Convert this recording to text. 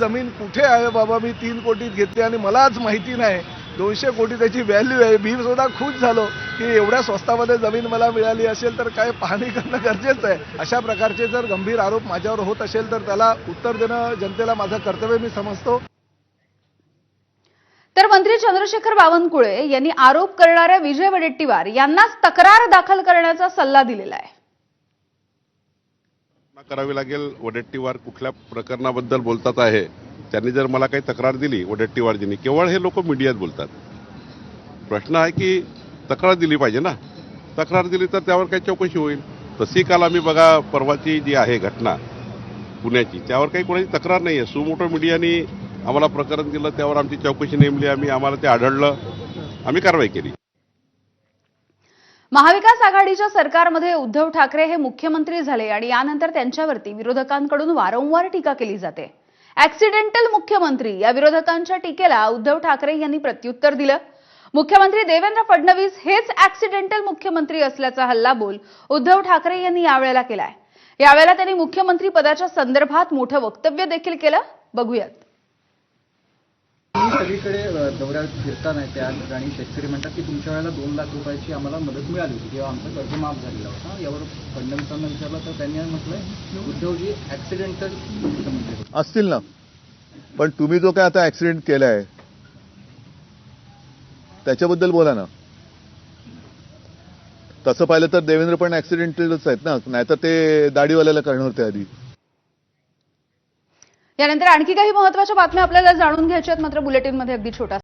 जमीन कुठे आहे बाबा? मी तीन कोटीत घेतली आणि मलाच माहिती नाही. दोनशे कोटी त्याची व्हॅल्यू आहे. मी सुद्धा खुश झालो की एवढ्या स्वस्तामध्ये जमीन मला मिळाली असेल तर काय पाहणी करणं गरजेचं आहे? अशा प्रकारचे जर गंभीर आरोप माझ्यावर होत असेल तर त्याला उत्तर देणं जनतेला माझं कर्तव्य मी समजतो. तर मंत्री चंद्रशेखर बावनकुळे यांनी आरोप करणाऱ्या विजय वडेट्टीवार यांनाच तक्रार दाखल करण्याचा सल्ला दिलेला आहे. करावी लागेल. वडेट्टीवार कुठल्या प्रकरणाबद्दल बोलतात आहे त्यांनी जर मला काही तक्रार दिली वडेट्टीवारजींनी केवळ हे लोक मीडियात बोलतात. प्रश्न आहे की तक्रार दिली पाहिजे ना? तक्रार दिली तर त्यावर काही चौकशी होईल. तशी काल आम्ही बघा परवाची जी आहे घटना पुण्याची त्यावर काही कोणाची तक्रार नाही आहे सुमोटो मीडियानी आम्हाला प्रकरण दिलं त्यावर आमची चौकशी नेमली आम्ही आम्हाला ते आढळलं. आम्ही कारवाई केली. महाविकास आघाडीच्या सरकारमध्ये उद्धव ठाकरे हे मुख्यमंत्री झाले आणि यानंतर त्यांच्यावरती विरोधकांकडून वारंवार टीका केली जाते. ऍक्सिडेंटल मुख्यमंत्री या विरोधकांच्या टीकेला उद्धव ठाकरे यांनी प्रत्युत्तर दिलं. मुख्यमंत्री देवेंद्र फडणवीस हेच ऍक्सिडेंटल मुख्यमंत्री असल्याचा हल्लाबोल उद्धव ठाकरे यांनी यावेळेला केलाय. यावेळेला त्यांनी मुख्यमंत्री पदाच्या संदर्भात मोठं वक्तव्य देखील केलं. बघूयात. सगळीकडे दौऱ्यात फिरताना त्या ठिकाणी शेतकरी म्हणतात की तुमच्या वेळेला दोन लाख रुपयाची आम्हाला मदत मिळाली होती. किंवा आमचं कर्ज माफ झालेला होता. यावर फडणवीसांना विचारलं तर त्यांनी म्हटलंय उद्धवजी ऍक्सिडेंटल असतील ना. पण तुम्ही जो काय आता ऍक्सिडेंट केलाय त्याच्याबद्दल बोला ना. तसं पाहिलं तर देवेंद्र पण ऍक्सिडेंटलच आहेत ना. नाहीतर ते दाढीवाल्याला करणार होते आधी. यानंतर आणखी काही महत्त्वाच्या बातम्या आपल्याला जाणून घ्यायच्या आहेत मात्र बुलेटिनमध्ये अगदी छोटा